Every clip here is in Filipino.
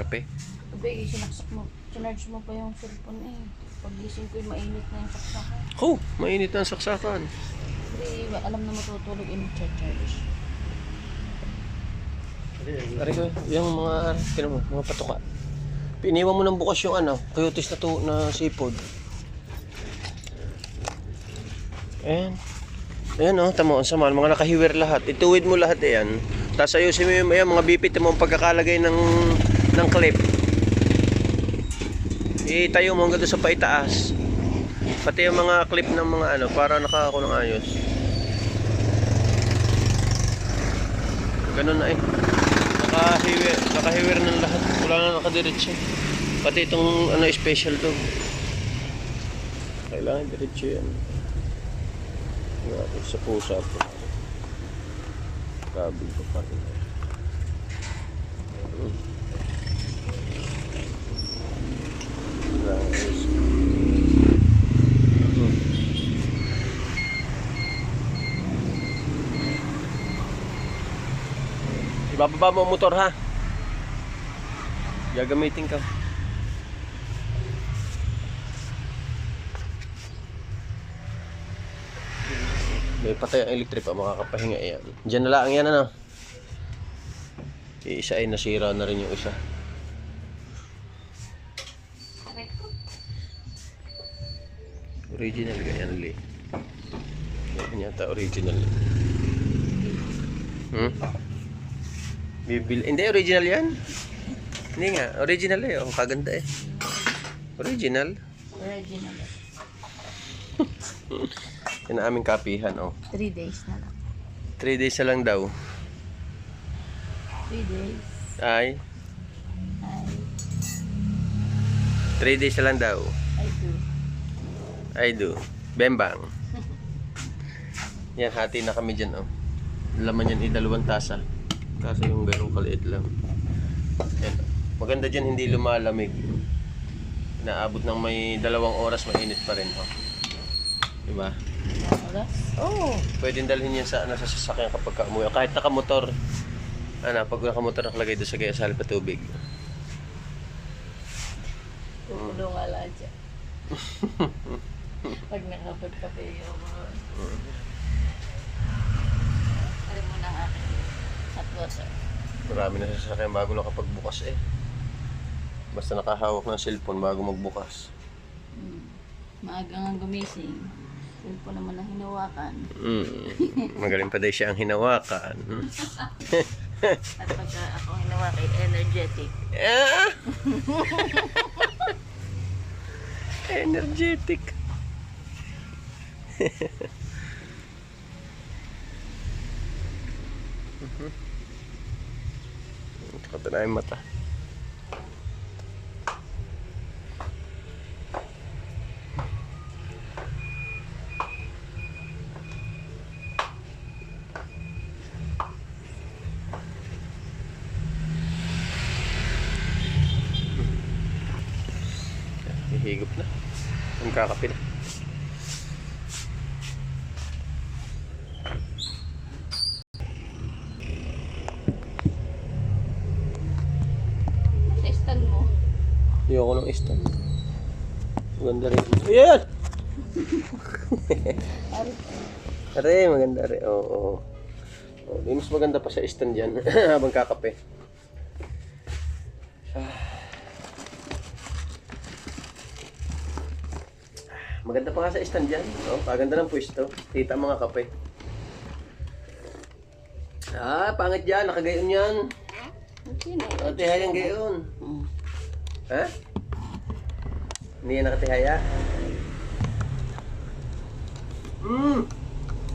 kape. Sabi, sinaksak mo. Sinarge mo pa yung cellphone eh. Pagising ko yung mainit na yung saksakan. Oh, mainit ang saksakan. Hindi, alam na matutulog in charge. Ari ko, yung mga, tinan mo, mga patuka. Piniwan mo ng bukas yung ano, coyotes na, to, na seafood. Ayan. Ayan oh, tamo, ang sama, mga nakahiwir lahat. Ituwid mo lahat yan. Tapos ayusin mo yung ayan, mga bipit mo ang pagkakalagay ng, ng clip. Itayo mo hanggang doon sa paitaas. Pati yung mga clip ng mga ano, para nakako ng ayos. Ganun na eh. Nakahiwir, nakahiwir ng lahat. Wala na nakadiretso. Pati itong ano special to. Kailangan diretso yan. Sa pusa po. Grabe ko pa rin. Hmm. Ibababa mo ang motor ha. Gagamitin ka. May patay ang electric pa, makakapahinga yan. Diyan na lang yan ano. Yung isa ay nasira na rin yung isa. Original ka yan, Lee. Yan yata original. Hmm? Bibil Hindi, original yan. Hindi nga, original eh. Oh, kaganda eh. Original. Original. Yan ang aming kapihan, oh. Three days na lang. 3 days na lang daw. Three days. Ay, I, 3 days na lang daw. I do. I do. Bembang. Yan, hati na kami dyan, oh. Laman yan, idalawang tasa. Kaso yung ganong kaliit lang. Yan. Maganda dyan, hindi lumalamig. Naabot ng may dalawang oras, mainit pa rin, oh. Diba? Oras? Oo. Oh, pwedeng dalhin yan sa, nasa sasakyan kapag ka umuwi. Kahit nakamotor. Ano, pag nakamotor nakalagay doon sa gaya sa halip na tubig. Tulo nga lang dyan. Pag nakapagkape yung mga... Alam mo na ang aking hot water. Marami na sasakyan bago nakapagbukas eh. Basta nakahawak ng cellphone bago magbukas. Hmm. Maaga nga gumising. Cellphone naman ang hinawakan. Mm. Magaling pa din siya ang hinawakan. At pagka ako hinawakan, energetic. Ah! Energetic. Mhm. Kata na yung mata. Hihigop na. Ang kakape na. Sa stand mo, Ayoko ng stand. Maganda rin. Ayan! Are, maganda rin. Oo. oo. Oh, di mas maganda pa sa stand dyan habang kakape. Ah. Maganda pa nga sa stand dyan. Oh, kaganda ng pwesto. Tita ang mga kape. Ah, pangit dyan. Nakagayon yan. sino? Nakatihayang gayon. Hmm. Ha? Hindi nakatihaya? Hmm.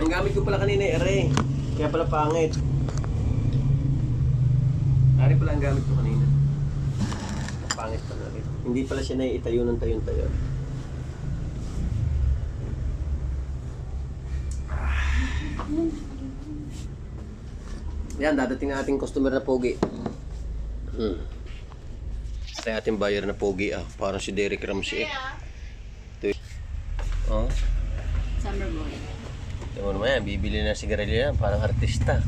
Ang gamit ko pala kanina eh, ere. Kaya pala pangit. Ari pala ang gamit ko kanina. Pangit pala rin. Hindi pala siya naiitayo ng tayon-tayo. Yan, dadating ang ating customer na pogi. Hmm. Ito yung ating buyer na pogi ah. Parang si Derek Ramsey eh. Ito. Oh. Summer boy. Ito mo naman yan, bibili na sigarilyo yan, parang artista.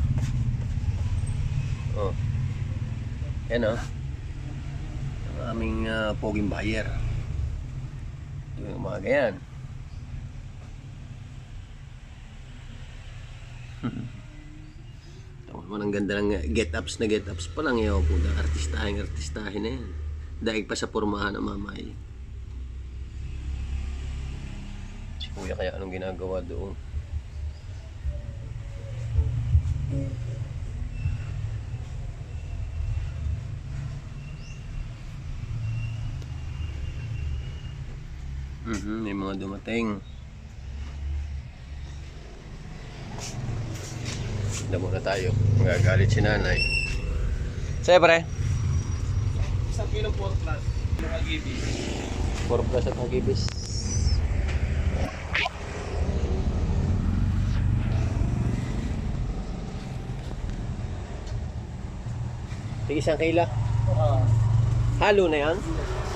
Oh. Yan oh. aming ah, poging buyer. Yung umaga yan. Tawag mo ng ganda ng get-ups na get-ups pa lang yaw po. Artistahin, artistahin na yan. Daig pa sa pormahan ng mamay. Si kuya kaya anong ginagawa doon? Mhm, may mga dumating. Damo na tayo. Magagalit si nanay. Siyempre. Isang kilong 4 plus. Nakagibis. 4 plus at magibis. Tig isang kila. Ah. Halo na yan? Ay,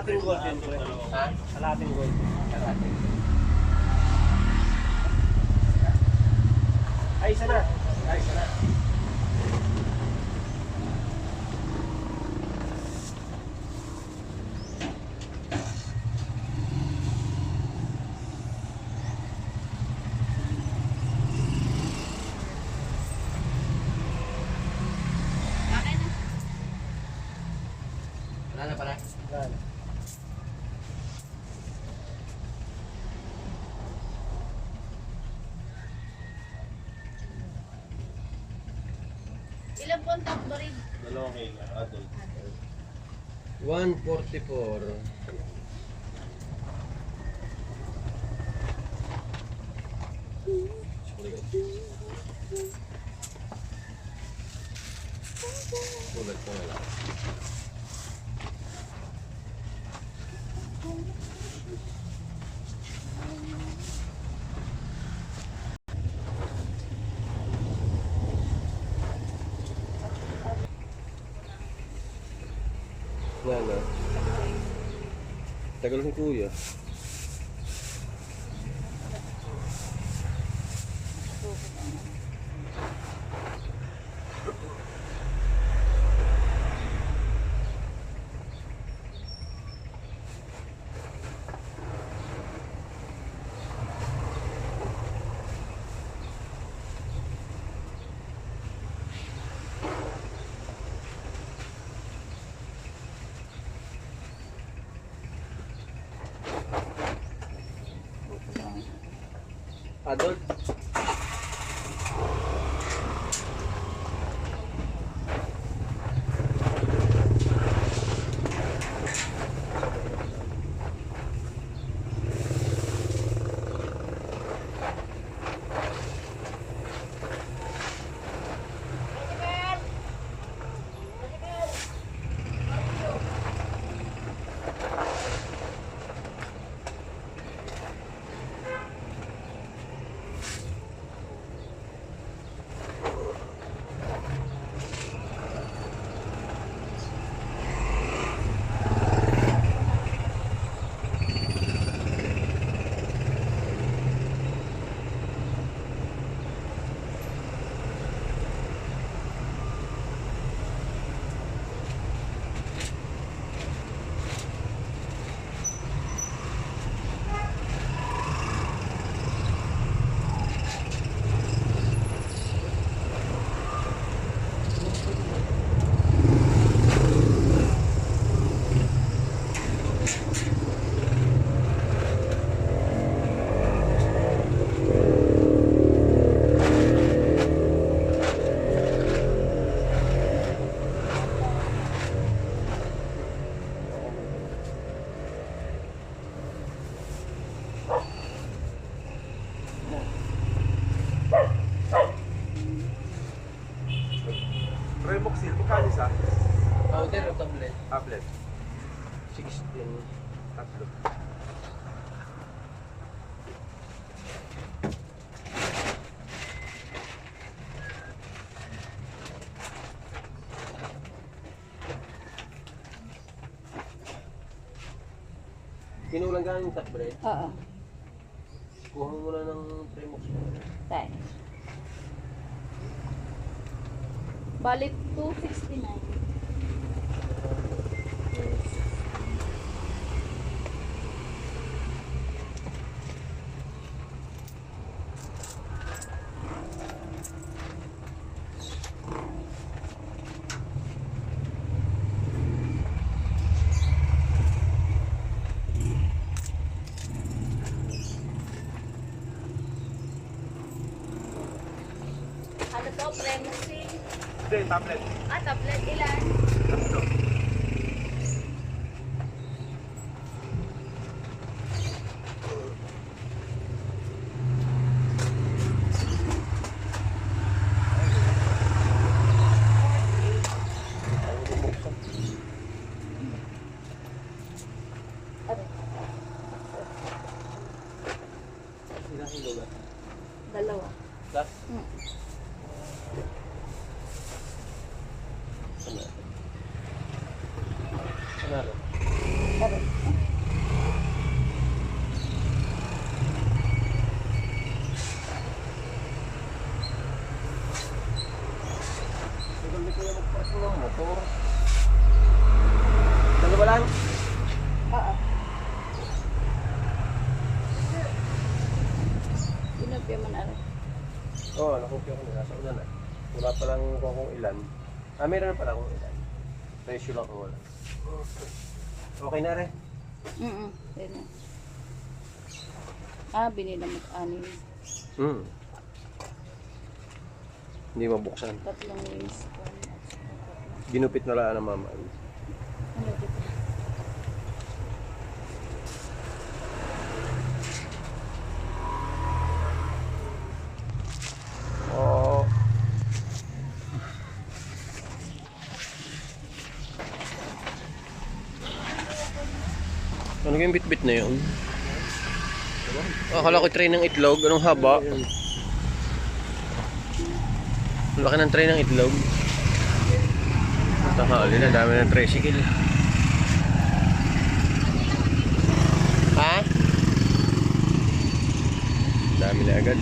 Kalating gold din, pre. Ha? Kalating gold. Ay, isa na. Ay, isa na. Ilan po ang top rin? Dalawang kilo. Adult. 144. Sulat ko na na. Tagal ni kuya. Adult. Kinulang ka yung top bread. Oo. Kuha mo muna ng Primox mo. Tayo. Balik 269. Ano to? Premosil? Hindi, tablet. Ah, tablet ilan? Tatlo. Dalawa. Last? Hmm. Ano? Ano? Pero, Hindi ko yung magpasok ng motor. Dalawa lang? oo. Pinapya man ano. Oo, oh, nakupya ko na. Nasa ulan na. Wala pa lang kung kung ilan. Ah, meron na pala kung ilan. Presyo lang kung wala. Okay na rin. Mm Yun na. Ah, binila mo anim. Hmm. Hindi mabuksan. Tatlong wings. Ginupit na lang ng mama. Ano dito? Oo. Ano yung bit-bit na yun? Akala ko tray ng itlog. Anong haba? Ang laki ng tray ng itlog. Tanghali na, dami ng tricycle. Ha? Dami na agad.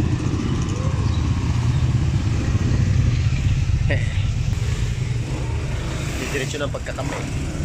Didiretso ng pagkakape.